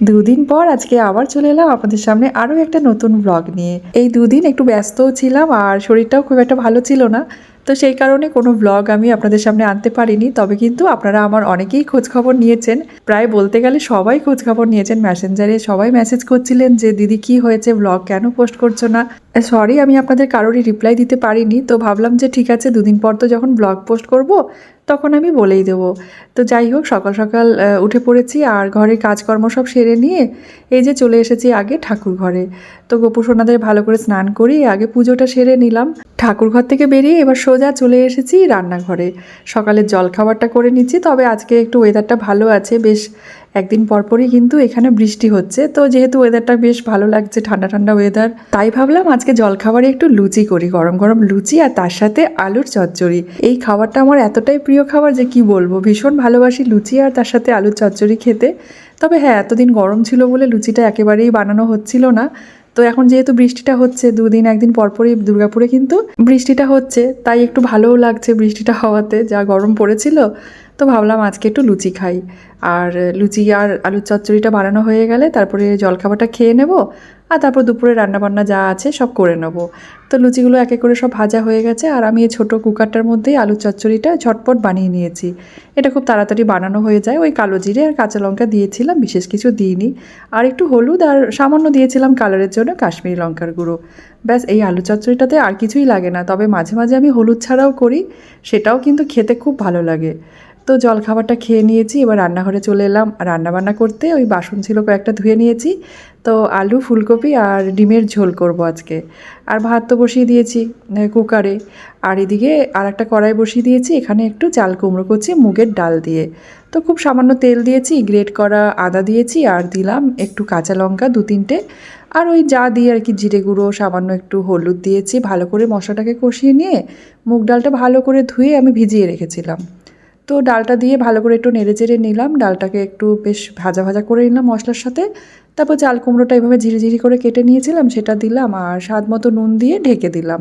দুদিন পর আজকে আবার চলে এলাম আপনাদের সামনে আরও একটা নতুন ব্লগ নিয়ে। এই দুদিন একটু ব্যস্তও ছিলাম আর শরীরটাও খুব একটা ভালো ছিল না। তো সেই কারণে কোনো ব্লগ আমি আপনাদের সামনে আনতে পারিনি। তবে কিন্তু আপনারা আমার অনেকেই খোঁজখবর নিয়েছেন। প্রায় বলতে গেলে সবাই খোঁজখবর নিয়েছেন। ম্যাসেঞ্জারে সবাই মেসেজ করছিলেন যে, দিদি, কি হয়েছে? ব্লগ কেন পোস্ট করছ না? সরি আমি আপনাদের কারোরই রিপ্লাই দিতে পারিনি। তো ভাবলাম যে ঠিক আছে, দুদিন পর তো যখন ব্লগ পোস্ট করব, তখন আমি বলেই দেবো। তো যাই হোক, সকাল সকাল উঠে পড়েছি আর ঘরের কাজকর্ম সব সেরে নিয়ে এই যে চলে এসেছি আগে ঠাকুর ঘরে। তো গোপু সোনাদের ভালো করে স্নান করি আগে পুজোটা সেরে নিলাম। ঠাকুর ঘর থেকে বেরিয়ে এবার সোজা চলে এসেছি রান্নাঘরে। সকালের জলখাবারটা করে নিচ্ছি, তবে আজকে একটু ওয়েদারটা ভালো আছে। বেশ একদিন পরপরই কিন্তু এখানে বৃষ্টি হচ্ছে। তো যেহেতু ওয়েদারটা বেশ ভালো লাগছে, ঠান্ডা ঠান্ডা ওয়েদার তাই ভাবলাম আজকে জলখাবারে একটু লুচি করি, গরম গরম লুচি আর তার সাথে আলুর চচ্চড়ি। এই খাবারটা আমার এতটাই প্রিয় খাবার যে কি বলব, ভীষণ ভালোবাসি লুচি আর তার সাথে আলুর চচ্চড়ি খেতে। তবে হ্যাঁ এতদিন গরম ছিল বলে লুচিটা একেবারেই বানানো হচ্ছিল না। তো এখন যেহেতু বৃষ্টিটা হচ্ছে, দুদিন, একদিন পরপরই দুর্গাপুরে কিন্তু বৃষ্টিটা হচ্ছে, তাই একটু ভালোও লাগছে বৃষ্টিটা হওয়াতে, যা গরম পড়েছিল। তো ভাবলাম আজকে একটু লুচি খাই। আর লুচি আর আলুর চচ্চড়িটা বানানো হয়ে গেলে তারপরে জলখাবারটা খেয়ে নেব আর তারপর দুপুরে রান্নাবান্না যা আছে সব করে নেব। তো লুচিগুলো একে করে সব ভাজা হয়ে গেছে আর আমি এই ছোটো কুকারটার মধ্যেই আলুর চচ্চড়িটা ঝটপট বানিয়ে নিয়েছি। এটা খুব তাড়াতাড়ি বানানো হয়ে যায়। ওই কালো জিরে আর কাঁচা লঙ্কা দিয়েছিলাম, বিশেষ কিছু দিইনি। আর একটু হলুদ আর সামান্য দিয়েছিলাম কালারের জন্য কাশ্মীরি লঙ্কার গুঁড়ো। ব্যাস, এই আলু চচ্চড়িটাতে আর কিছুই লাগে না। তবে মাঝে মাঝে আমি হলুদ ছাড়াও করি, সেটাও কিন্তু খেতে খুব ভালো লাগে। তো জলখাবারটা খেয়ে নিয়েছি, এবার রান্নাঘরে চলে এলাম। রান্নাবান্না করতে ওই বাসন ছিল কয়েকটা ধুয়ে নিয়েছি। তো আলু, ফুলকপি আর ডিমের ঝোল করব আজকে। আর ভাত তো বসিয়ে দিয়েছি কুকারে। আর এদিকে আর একটা কড়াই বসিয়ে দিয়েছি, এখানে একটু চাল কুমড়ো করছি মুগের ডাল দিয়ে। তো খুব সামান্য তেল দিয়েছি, গ্রেট করা আদা দিয়েছি, আর দিলাম একটু কাঁচা লঙ্কা দু তিনটে। আর ওই যা দিয়ে আর কি জিরে গুঁড়ো, সামান্য একটু হলুদ দিয়েছি, ভালো করে মশলাটাকে কষিয়ে নিয়ে মুগ ডালটা ভালো করে ধুয়ে আমি ভিজিয়ে রেখেছিলাম। তো ডালটা দিয়ে ভালো করে একটু নেড়ে চেড়ে নিলাম। ডালটাকে একটু বেশ ভাজা ভাজা করে নিলাম মশলার সাথে। তারপর চাল কুমড়োটা এভাবে ঝিরিঝিরি করে কেটে নিয়েছিলাম, সেটা দিলাম আর স্বাদ মতো নুন দিয়ে ঢেকে দিলাম।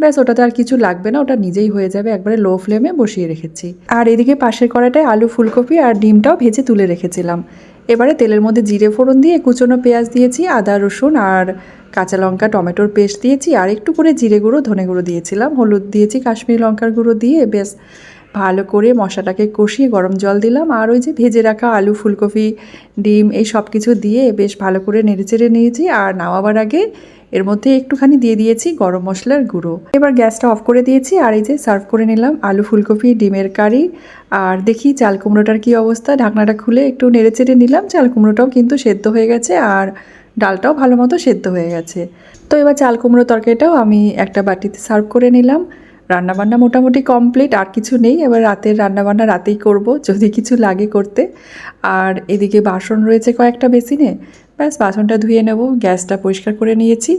ব্যাস, ওটাতে আর কিছু লাগবে না, ওটা নিজেই হয়ে যাবে, একবারে লো ফ্লেমে বসিয়ে রেখেছি। আর এদিকে পাশের কড়াটায় আলু ফুলকপি আর ডিমটাও ভেজে তুলে রেখেছিলাম। এবারে তেলের মধ্যে জিরে ফোড়ন দিয়ে কুচনো পেঁয়াজ দিয়েছি, আদা, রসুন আর কাঁচা লঙ্কা, টমেটোর পেস্ট দিয়েছি, আর একটু করে জিরে গুঁড়ো, ধনে গুঁড়ো দিয়েছিলাম। হলুদ দিয়েছি, কাশ্মীরি লঙ্কার গুঁড়ো দিয়ে বেশ ভালো করে মশলাটাকে কষিয়ে গরম জল দিলাম। আর ওই যে ভেজে রাখা আলু, ফুলকপি, ডিম, এই সব কিছু দিয়ে বেশ ভালো করে নেড়েচেড়ে নিয়েছি। আর নামাবার আগে এর মধ্যে একটুখানি দিয়ে দিয়েছি গরম মশলার গুঁড়ো। এবার গ্যাসটা অফ করে দিয়েছি আর এই যে সার্ভ করে নিলাম আলু, ফুলকপি, ডিমের কারি। আর দেখি চাল কুমড়োটার কী অবস্থা। ঢাকনাটা খুলে একটু নেড়েচেড়ে নিলাম। চাল কুমড়োটাও কিন্তু সেদ্ধ হয়ে গেছে আর ডালটাও ভালো মতো সেদ্ধ হয়ে গেছে। তো এবার চাল কুমড়ো তরকারিটাও আমি একটা বাটিতে সার্ভ করে নিলাম। রান্নাবান্না মোটামুটি কমপ্লিট, আর কিছু নেই। এবার রাতের রান্নাবান্না রাতেই করব, যদি কিছু লাগে করতে। আর এদিকে বাসন রয়েছে কয়েকটা বেসিনে। ব্যাস, বাসনটা ধুয়ে নেব, গ্যাসটা পরিষ্কার করে নিয়েছি।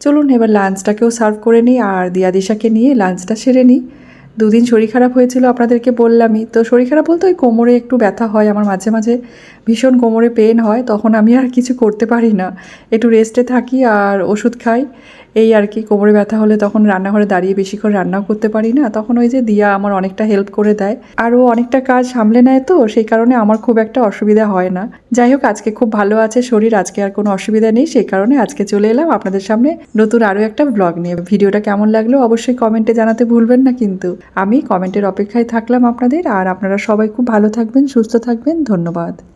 চলুন, এবার লাঞ্চটাকেও সার্ভ করে নিই, আর দিয়া দিশাকে নিয়ে লাঞ্চটা সেরে নিই। দুদিন শরীর খারাপ হয়েছিল আপনাদেরকে বললামই। তো শরীর খারাপ বলতে ওই কোমরে একটু ব্যথা হয়, আমার মাঝে মাঝে ভীষণ কোমরে পেন হয়, তখন আমি আর কিছু করতে পারি না। একটু রেস্টে থাকি আর ওষুধ খাই। এই আর কি, কোমরে ব্যথা হলে তখন রান্নাঘরে দাঁড়িয়ে বেশি করে রান্নাও করতে পারি না। তখন ওই যে দিয়া আমার অনেকটা হেল্প করে দেয়। আর ও অনেকটা কাজ সামলে নেয় তো, সেই কারণে আমার খুব একটা অসুবিধা হয় না। যাই হোক, আজকে খুব ভালো আছে শরীর, আজকে আর কোনো অসুবিধা নেই, সেই কারণে আজকে চলে এলাম আপনাদের সামনে নতুন আরও একটা ব্লগ নিয়ে। ভিডিওটা কেমন লাগল অবশ্যই কমেন্টে জানাতে ভুলবেন না কিন্তু। আমি কমেন্টের অপেক্ষায় থাকলাম আপনাদের, আর আপনারা সবাই খুব ভালো থাকবেন, সুস্থ থাকবেন, ধন্যবাদ।